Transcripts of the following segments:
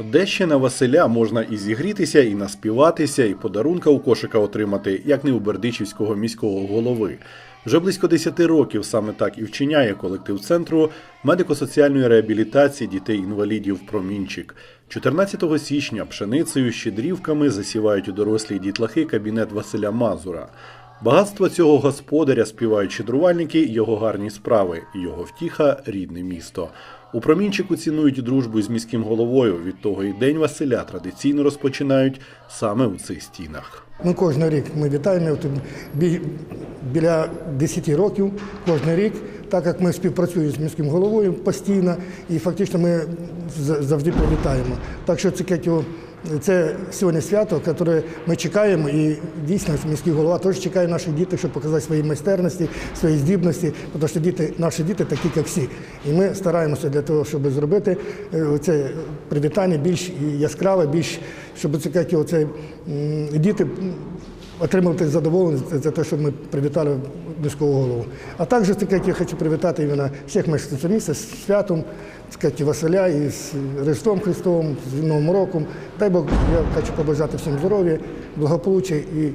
Одещина Василя можна і зігрітися, і наспіватися, і подарунка у кошика отримати, як не у Бердичівського міського голови. Вже близько 10 років саме так і вчиняє колектив центру медико-соціальної реабілітації дітей-інвалідів Промінчик. 14 січня пшеницею щедрівками засівають у дорослі дітлахи кабінет Василя Мазура. Багатство цього господаря співають щедрувальники, його гарні справи, його втіха рідне місто. У промінчику цінують дружбу з міським головою. Від того і день Василя традиційно розпочинають саме у цих стінах. Ми кожен рік ми вітаємо тут біля 10 років кожен рік, так як ми співпрацюємо з міським головою постійно, і фактично ми завжди привітаємо. Так що це Кетю, це сьогодні свято, яке ми чекаємо, і дійсно міський голова теж чекає наших дітей, щоб показати свої майстерності, свої здібності, тому що діти, наші діти такі, як всі. І ми стараємося для того, щоб зробити е, це привітання більш яскраве, більш щоб це Кетю, це діти отримати задоволення за- за те, що ми привітали міського голову. А також так, я хочу привітати іменно всіх мешканців міста з святом, сказати, Василя і з Різдвом Христовим, з Новим роком. Дай Бог, я хочу побажати всім здоров'я, благополуччя і,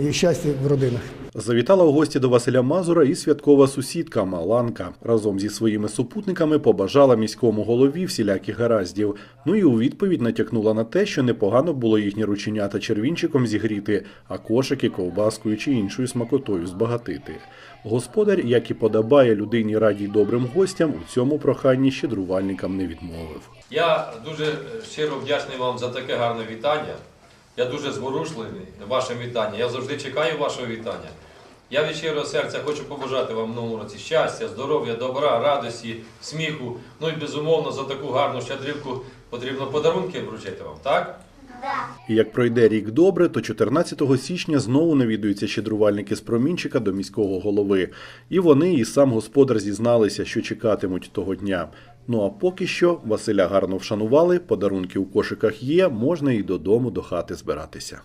і щастя в родинах. Завітала у гості до Василя Мазура і святкова сусідка Маланка. Разом зі своїми супутниками побажала міському голові всіляких гараздів. Ну і у відповідь натякнула на те, що непогано було їхні рученята червінчиком зігріти, а кошики ковбаскою чи іншою смакотою збагатити. Господар, як і подобає людині радій добрим гостям, у цьому проханні щедрувальникам не відмовив. Я дуже щиро вдячний вам за таке гарне вітання. Я дуже зворушливий вашим вітанням. Я завжди чекаю вашого вітання. Я від щирого серця хочу побажати вам в новому році щастя, здоров'я, добра, радості, сміху. Ну і безумовно за таку гарну щедрівку потрібно подарунки вручити вам, так? І як пройде рік добре, то 14 січня знову навідуються щедрувальники з промінчика до міського голови. І вони, і сам господар зізналися, що чекатимуть того дня. Ну а поки що Василя гарно вшанували, подарунки у кошиках є, можна і додому до хати збиратися.